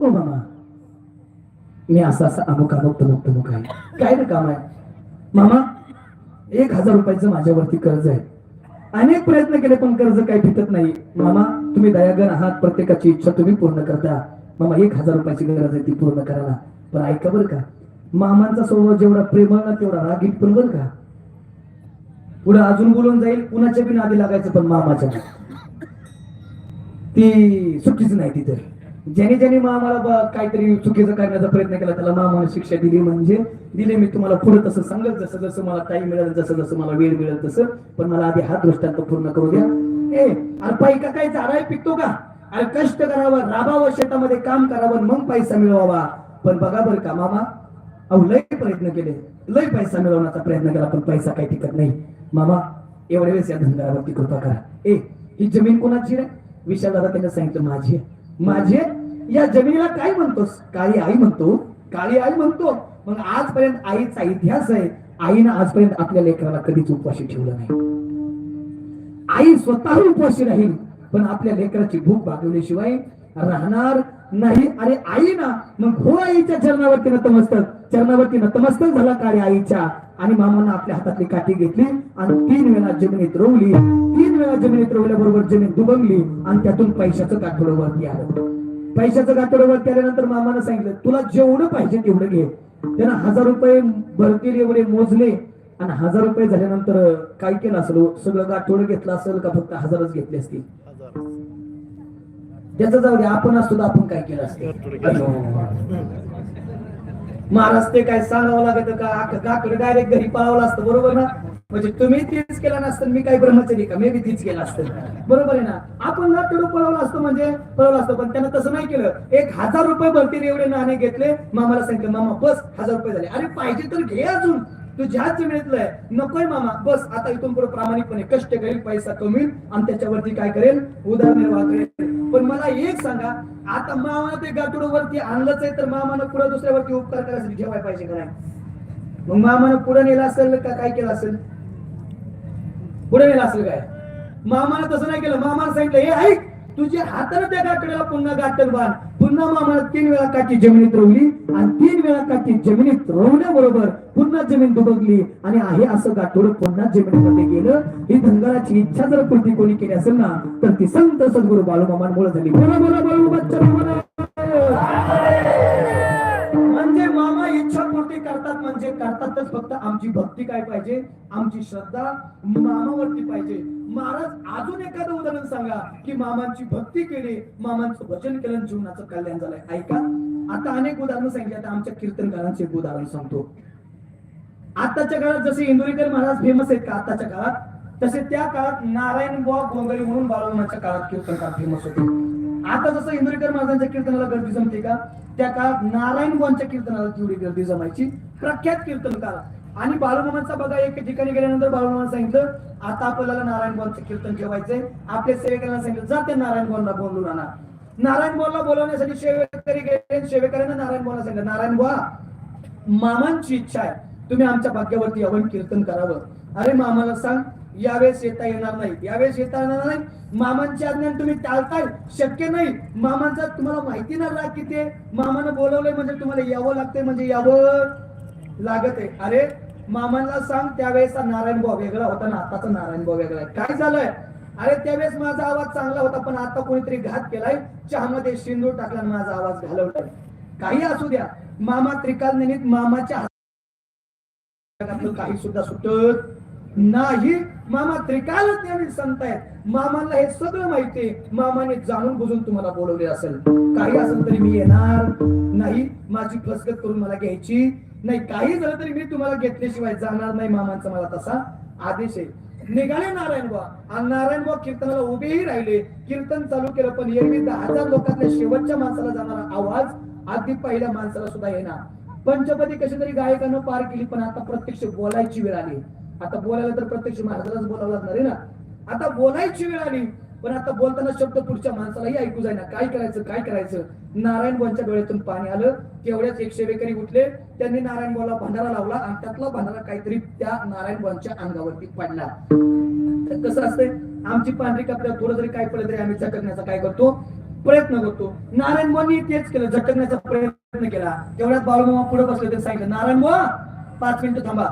हो मामा मी असा असा अमुक अमुक तमुक तमुक आहे. काय रे काम आहे? मामा एक हजार रुपयाचं माझ्यावरती कर्ज आहे. अनेक प्रयत्न केले पण कर्ज काही फिटत नाही. मामा तुम्ही दयागण आहात. प्रत्येकाची इच्छा तुम्ही पूर्ण करता. मामा एक हजार रुपयाची गरज आहे ती पूर्ण करायला. पण ऐका बरं का. मामांचा स्वभाव जेवढा प्रेमळ ना तेवढा रागीट पण बरं का? पुढे अजून बोलून जाईल. कुणाच्या बी नादी लागायचं पण मामाच्या ती चुकीच नाही ती तर ज्याने ज्याने मामाला काहीतरी चुकीचं करण्याचा प्रयत्न केला त्याला मामाने शिक्षा दिली म्हणजे दिले मी तुम्हाला पुढे तसं सांगत जसं जसं मला टाईम मिळेल जसं जसं मला वेळ मिळेल तसं. पण मला आधी हा दृष्टांत पूर्ण करू द्या. ए अरे पैका काय झाडाय पिकतो का? अरे कष्ट करावं राबावं शेतामध्ये काम करावं मग पैसा मिळवावा. पण बघा बरं का मामा अहो लय प्रयत्न केले. लय पैसा मिळवण्याचा प्रयत्न केला पण पैसा काही टिकत नाही. मामा एवढ्या वेळेस या धंद्यावरती कृपा करा. ए ही जमीन कोणाची रे? विशाल दादा त्यांना सांगितलं माझी आहे. माझे या जमिनीला काय म्हणतोस? काळी आई म्हणतो. काळी आई म्हणतो मग आजपर्यंत आईचा इतिहास आहे. आईनं आजपर्यंत आपल्या लेकराला कधीच उपवाशी ठेवलं नाही. आई स्वतः उपवाशी राहील पण आपल्या लेकराची भूक भागवल्याशिवाय राहणार नाही अरे आई ना मग हो आईच्या चरणावरती नतमस्तक. चरणावरती नतमस्तक झाला काळी आईच्या? आणि मामानं आपल्या हातातली काठी घेतली आणि तीन वेळा जमिनीत रोवली. तीन वेळा जमिनीत रोवल्याबरोबर जमीन दुबंगली आणि त्यातून पैशाचं गाठोडं वरती आलं. पैशाचं गाठोडं वरती आल्यानंतर मामानं सांगितलं तुला जेवढं पाहिजे तेवढं घे. त्यानं हजार रुपये भरतील एवढे मोजले. आणि हजार रुपये झाल्यानंतर काय केलं असेल? सगळं गाठोडं घेतलं असेल का? फक्त हजारच घेतले असतील? त्याचं जाऊ दे आपण असतो तर आपण काय केलं असतं? महाराज ते काय सांगावं लागत का? काकडे डायरेक्ट घरी पळावलं असतं बरोबर ना? म्हणजे तुम्ही तीच केला नसतं मी काही ब्रह्मचारी का? मी बी तीच केलं असतं. बरोबर आहे ना? आपण नाटडू पळवलं असतं म्हणजे पळवलं असतं पण त्यानं तसं नाही केलं. एक हजार रुपये भरतील एवढे नाणे घेतले मामाला सांगितलं मामा बस हजार रुपये झाले. अरे पाहिजे तर घे अजून. तो ज्याच जमिनीतलंय नकोय मामा बस आता इथून पुढे प्रामाणिकपणे कष्ट करेल पैसा कमी आणि त्याच्यावरती काय करेल? उदरनिर्वाह करेल. पण मला एक सांगा आता मामा ते गाठोडवरती आणलंच आहे तर मामानं पुढे दुसऱ्यावरती उपकार करायसाठी ठेवायला पाहिजे का नाही? मग मामानं पुढे नेलं असेल का काय केलं असेल? पुढे नेलं असेल काय? मामानं तसं नाही केलं. मामानं सांगितलं हे ऐक तुझ्या हाताने त्या गाठोड्याला पुन्हा गाठल बांध. पुन्हा मामा तीन वेळा काठी जमिनीत रोवली आणि तीन वेळा काठी जमिनीत रोवण्याबरोबर पुन्हा जमीन दुबकली आणि आहे असं गाठोड पुन्हा जमिनीमध्ये गेलं. ही धनगराची इच्छा जर पूर्ती कोणी केली असेल ना तर ती संत सद्गुरु बाळूमामांमुळे झाली. बोला बोला बाळू बच्चा म्हणजे करतातच फक्त आमची भक्ती काय पाहिजे? आमची श्रद्धा मामावरती पाहिजे. महाराज अजून एखादं उदाहरण सांगा की मामांची भक्ती केली मामांचं भजन केलं जीवनाचं कल्याण झालंय ऐका. आता अनेक उदाहरणं सांगितली. आता आमच्या कीर्तनकारांचे एक उदाहरण सांगतो. आताच्या काळात जसे इंदुरीकर महाराज फेमस आहेत का आताच्या काळात? तसे त्या काळात नारायण बुवा गोंगळी म्हणून बाळवण्याच्या काळात कीर्तनकार फेमस होते. आता जसं इंदुरीकर महाराजांच्या कीर्तनाला गर्दी जमते का? त्या काळात नारायण बुवांच्या कीर्तनाला तेवढी गर्दी जमायची. प्रख्यात कीर्तनकार आणि बाळूमामांचा बघा एक ठिकाणी गेल्यानंतर बाळूमामा सांगितलं आता आपल्याला नारायण बुवांचं कीर्तन ठेवायचंय. आपल्या सेवेकरांना सांगितलं जा ते नारायण बुवांना बोलून आणा. नारायण बुवाला बोलवण्यासाठी सेवेकरी गेले सेवेकऱ्यांना नारायण बुवाला सांगितलं नारायण बुवा मामांची इच्छा आहे. तुम्ही आमच्या भाग्यावरती यावं कीर्तन करावं. अरे मामाला सांग यावेळेस येता येणार नाही. यावेळेस येता येणार नाही. मामांची आज्ञा तुम्ही टाळताय. शक्य नाही. मामांचा तुम्हाला माहिती ना राग की ते मामानं बोलवलंय म्हणजे तुम्हाला यावं लागतंय म्हणजे यावं लागत आहे अरे मामांना सांग त्यावेळेसचा नारायण भाऊ वेगळा होता ना आताचा नारायण भाऊ वेगळा आहे. काय झालंय? अरे त्यावेळेस माझा आवाज चांगला होता पण आता कोणीतरी घात केलाय. चहामध्ये शेंदूर टाकला माझा आवाज घालवलाय. काही असू द्या. मामा त्रिकाल निमित्त मामाच्या काही सुद्धा सुटत नाही. मामा त्रिकाल ज्ञानी संत आहेत मामाला हे सगळं माहितीये मामाने जाणून बुजून तुम्हाला बोलवले असेल. काही असेल तरी मी येणार नाही. माझी फसगत करून मला घ्यायची नाही. काही झालं तरी मी तुम्हाला घेतल्याशिवाय जाणार नाही मामांचा मला तसा आदेश आहे. निघाले नारायण बा आणि नारायण बा कीर्तनाला उभेही राहिले. कीर्तन चालू केलं पण एरवी दहा हजार लोकांतल्या शेवटच्या माणसाला जाणारा आवाज आधी पहिल्या माणसाला सुद्धा येणार पंचपदी कशी तरी गायकानं पार केली पण आता प्रत्यक्ष बोलायची वेळ आली. आता बोलायला तर प्रत्यक्ष महाराजालाच बोलावं लागणार आहे ना. आता बोलायची वेळ आली पण आता बोलताना शब्द पुढच्या माणसालाही ऐकू जाईना. काय करायचं काय करायचं? नारायण बोलच्या डोळ्यातून पाणी आलं तेवढ्याच एक सेवेकरी उठले त्यांनी नारायण बोला भंडारा लावला आणि त्यातला भंडारा काहीतरी त्या नारायण बोलच्या अंगावरती पडला. तर कसं असतंय? आमची पांढरी कपड्यात थोडं जरी काय पडलं तरी आम्ही चटकण्याचा काय करतो? प्रयत्न करतो. नारायण बुवांनी तेच केलं झटकण्याचा प्रयत्न केला. तेवढ्यात बाळूमामा पुढे बसले ते सांगितलं नारायण बुवा पाच मिनिटं थांबा.